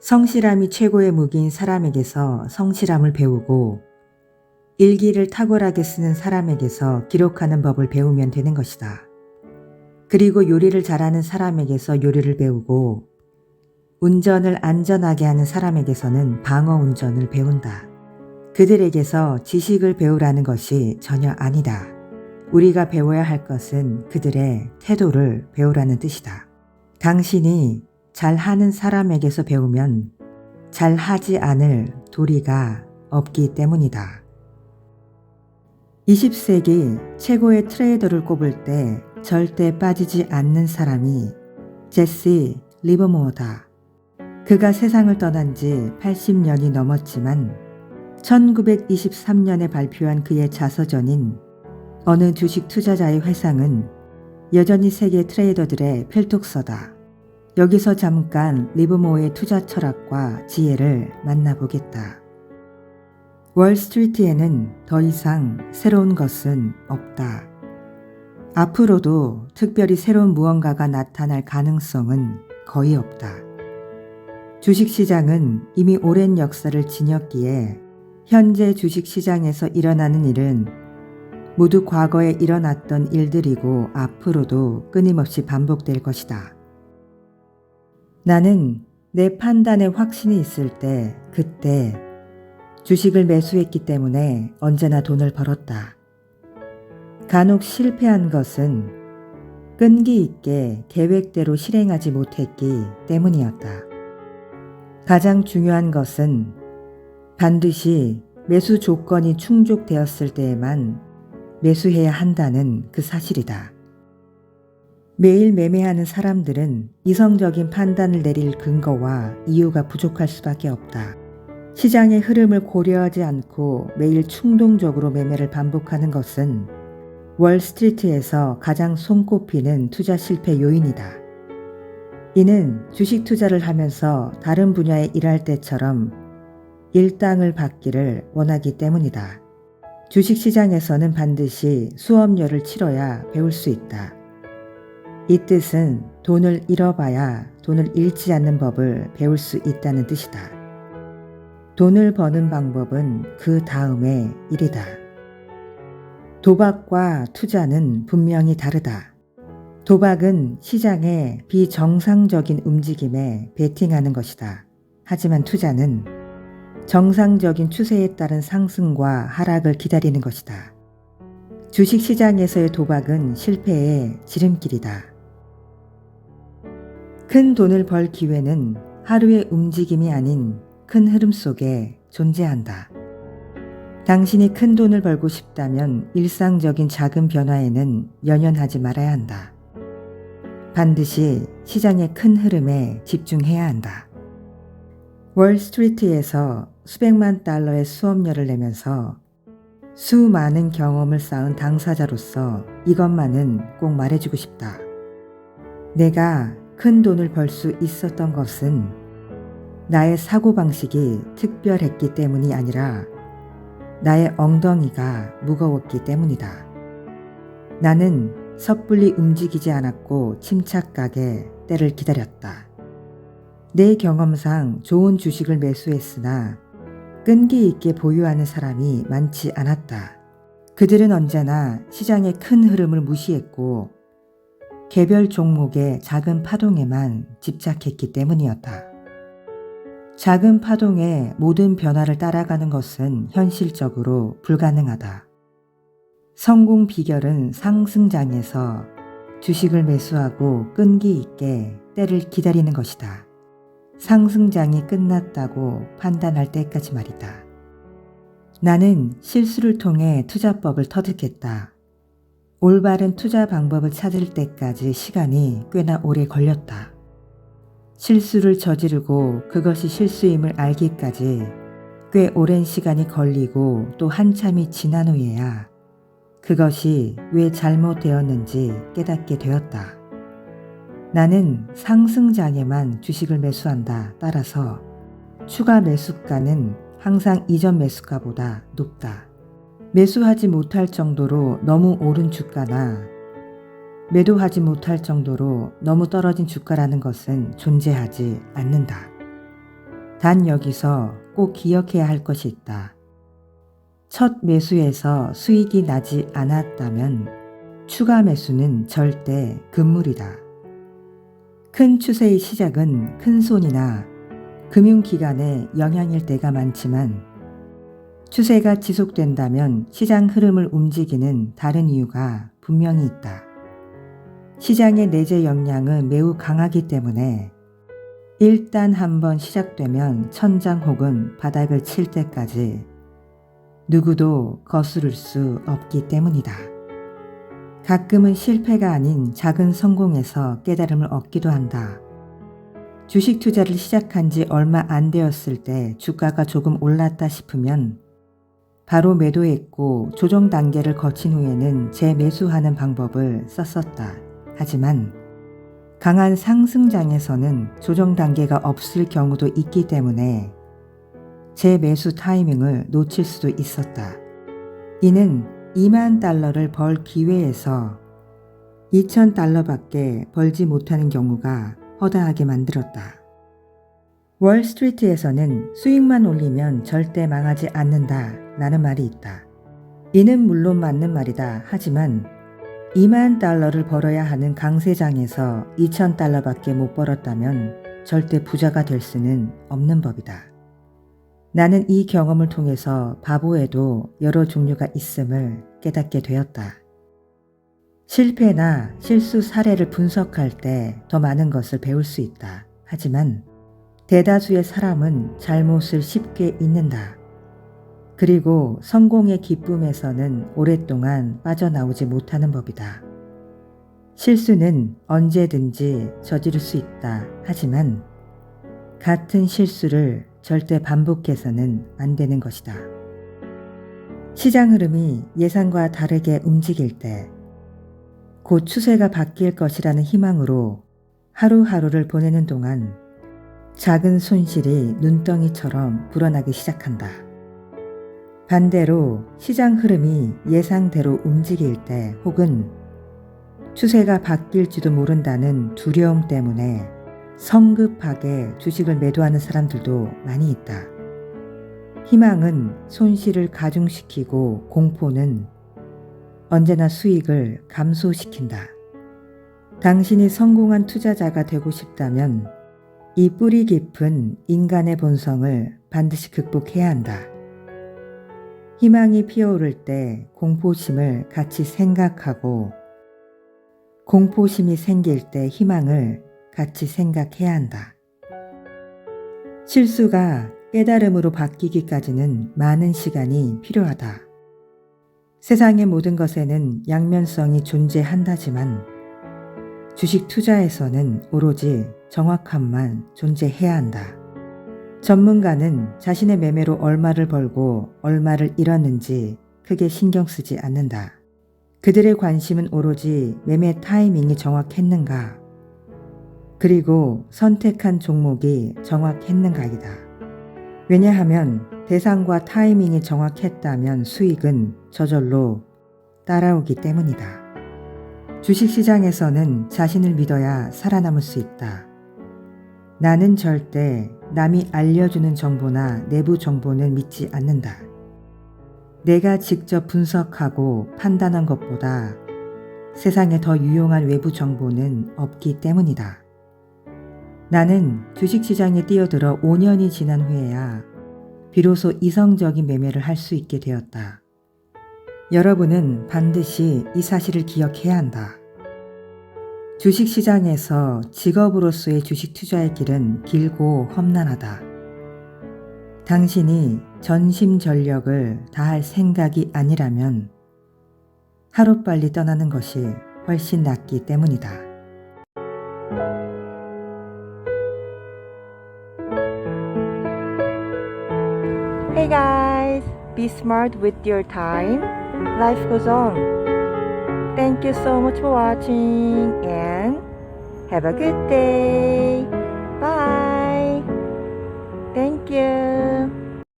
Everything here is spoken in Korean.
성실함이 최고의 무기인 사람에게서 성실함을 배우고 일기를 탁월하게 쓰는 사람에게서 기록하는 법을 배우면 되는 것이다. 그리고 요리를 잘하는 사람에게서 요리를 배우고 운전을 안전하게 하는 사람에게서는 방어 운전을 배운다. 그들에게서 지식을 배우라는 것이 전혀 아니다. 우리가 배워야 할 것은 그들의 태도를 배우라는 뜻이다. 당신이 잘하는 사람에게서 배우면 잘하지 않을 도리가 없기 때문이다. 20세기 최고의 트레이더를 꼽을 때 절대 빠지지 않는 사람이 제시 리버모어다. 그가 세상을 떠난 지 80년이 넘었지만 1923년에 발표한 그의 자서전인 어느 주식 투자자의 회상은 여전히 세계 트레이더들의 필독서다. 여기서 잠깐 리브모어의 투자 철학과 지혜를 만나보겠다. 월스트리트에는 더 이상 새로운 것은 없다. 앞으로도 특별히 새로운 무언가가 나타날 가능성은 거의 없다. 주식시장은 이미 오랜 역사를 지녔기에 현재 주식시장에서 일어나는 일은 모두 과거에 일어났던 일들이고 앞으로도 끊임없이 반복될 것이다. 나는 내 판단에 확신이 있을 때 그때 주식을 매수했기 때문에 언제나 돈을 벌었다. 간혹 실패한 것은 끈기 있게 계획대로 실행하지 못했기 때문이었다. 가장 중요한 것은 반드시 매수 조건이 충족되었을 때에만 매수해야 한다는 그 사실이다. 매일 매매하는 사람들은 이성적인 판단을 내릴 근거와 이유가 부족할 수밖에 없다. 시장의 흐름을 고려하지 않고 매일 충동적으로 매매를 반복하는 것은 월스트리트에서 가장 손꼽히는 투자 실패 요인이다. 이는 주식 투자를 하면서 다른 분야에 일할 때처럼 일당을 받기를 원하기 때문이다. 주식 시장에서는 반드시 수업료를 치러야 배울 수 있다. 이 뜻은 돈을 잃어봐야 돈을 잃지 않는 법을 배울 수 있다는 뜻이다. 돈을 버는 방법은 그 다음의 일이다. 도박과 투자는 분명히 다르다. 도박은 시장의 비정상적인 움직임에 베팅하는 것이다. 하지만 투자는 정상적인 추세에 따른 상승과 하락을 기다리는 것이다. 주식 시장에서의 도박은 실패의 지름길이다. 큰 돈을 벌 기회는 하루의 움직임이 아닌 큰 흐름 속에 존재한다. 당신이 큰 돈을 벌고 싶다면 일상적인 작은 변화에는 연연하지 말아야 한다. 반드시 시장의 큰 흐름에 집중해야 한다. 월스트리트에서 수백만 달러의 수업료를 내면서 수많은 경험을 쌓은 당사자로서 이것만은 꼭 말해주고 싶다. 내가 큰 돈을 벌 수 있었던 것은 나의 사고방식이 특별했기 때문이 아니라 나의 엉덩이가 무거웠기 때문이다. 나는 섣불리 움직이지 않았고 침착하게 때를 기다렸다. 내 경험상 좋은 주식을 매수했으나 끈기 있게 보유하는 사람이 많지 않았다. 그들은 언제나 시장의 큰 흐름을 무시했고 개별 종목의 작은 파동에만 집착했기 때문이었다. 작은 파동의 모든 변화를 따라가는 것은 현실적으로 불가능하다. 성공 비결은 상승장에서 주식을 매수하고 끈기 있게 때를 기다리는 것이다. 상승장이 끝났다고 판단할 때까지 말이다. 나는 실수를 통해 투자법을 터득했다. 올바른 투자 방법을 찾을 때까지 시간이 꽤나 오래 걸렸다. 실수를 저지르고 그것이 실수임을 알기까지 꽤 오랜 시간이 걸리고 또 한참이 지난 후에야 그것이 왜 잘못되었는지 깨닫게 되었다. 나는 상승장에만 주식을 매수한다. 따라서 추가 매수가는 항상 이전 매수가보다 높다. 매수하지 못할 정도로 너무 오른 주가나 매도하지 못할 정도로 너무 떨어진 주가라는 것은 존재하지 않는다. 단 여기서 꼭 기억해야 할 것이 있다. 첫 매수에서 수익이 나지 않았다면 추가 매수는 절대 금물이다. 큰 추세의 시작은 큰 손이나 금융기관의 영향일 때가 많지만 추세가 지속된다면 시장 흐름을 움직이는 다른 이유가 분명히 있다. 시장의 내재 역량은 매우 강하기 때문에 일단 한번 시작되면 천장 혹은 바닥을 칠 때까지 누구도 거스를 수 없기 때문이다. 가끔은 실패가 아닌 작은 성공에서 깨달음을 얻기도 한다. 주식 투자를 시작한 지 얼마 안 되었을 때 주가가 조금 올랐다 싶으면 바로 매도했고 조정 단계를 거친 후에는 재매수하는 방법을 썼었다. 하지만 강한 상승장에서는 조정 단계가 없을 경우도 있기 때문에 재매수 타이밍을 놓칠 수도 있었다. 이는 2만 달러를 벌 기회에서 2천 달러밖에 벌지 못하는 경우가 허다하게 만들었다. 월스트리트에서는 수익만 올리면 절대 망하지 않는다 라는 말이 있다. 이는 물론 맞는 말이다. 하지만 2만 달러를 벌어야 하는 강세장에서 2천 달러밖에 못 벌었다면 절대 부자가 될 수는 없는 법이다. 나는 이 경험을 통해서 바보에도 여러 종류가 있음을 깨닫게 되었다. 실패나 실수 사례를 분석할 때 더 많은 것을 배울 수 있다. 하지만 대다수의 사람은 잘못을 쉽게 잊는다. 그리고 성공의 기쁨에서는 오랫동안 빠져나오지 못하는 법이다. 실수는 언제든지 저지를 수 있다. 하지만 같은 실수를 절대 반복해서는 안 되는 것이다. 시장 흐름이 예상과 다르게 움직일 때, 곧 추세가 바뀔 것이라는 희망으로 하루하루를 보내는 동안 작은 손실이 눈덩이처럼 불어나기 시작한다. 반대로 시장 흐름이 예상대로 움직일 때 혹은 추세가 바뀔지도 모른다는 두려움 때문에 성급하게 주식을 매도하는 사람들도 많이 있다. 희망은 손실을 가중시키고 공포는 언제나 수익을 감소시킨다. 당신이 성공한 투자자가 되고 싶다면 이 뿌리 깊은 인간의 본성을 반드시 극복해야 한다. 희망이 피어오를 때 공포심을 같이 생각하고 공포심이 생길 때 희망을 같이 생각해야 한다. 실수가 깨달음으로 바뀌기까지는 많은 시간이 필요하다. 세상의 모든 것에는 양면성이 존재한다지만 주식 투자에서는 오로지 정확함만 존재해야 한다. 전문가는 자신의 매매로 얼마를 벌고 얼마를 잃었는지 크게 신경 쓰지 않는다. 그들의 관심은 오로지 매매 타이밍이 정확했는가, 그리고 선택한 종목이 정확했는가이다. 왜냐하면 대상과 타이밍이 정확했다면 수익은 저절로 따라오기 때문이다. 주식시장에서는 자신을 믿어야 살아남을 수 있다. 나는 절대 남이 알려주는 정보나 내부 정보는 믿지 않는다. 내가 직접 분석하고 판단한 것보다 세상에 더 유용한 외부 정보는 없기 때문이다. 나는 주식시장에 뛰어들어 5년이 지난 후에야 비로소 이성적인 매매를 할 수 있게 되었다. 여러분은 반드시 이 사실을 기억해야 한다. 주식시장에서 직업으로서의 주식 투자의 길은 길고 험난하다. 당신이 전심전력을 다할 생각이 아니라면 하루빨리 떠나는 것이 훨씬 낫기 때문이다. Be smart with your time. Life goes on. Thank you so much for watching and have a good day.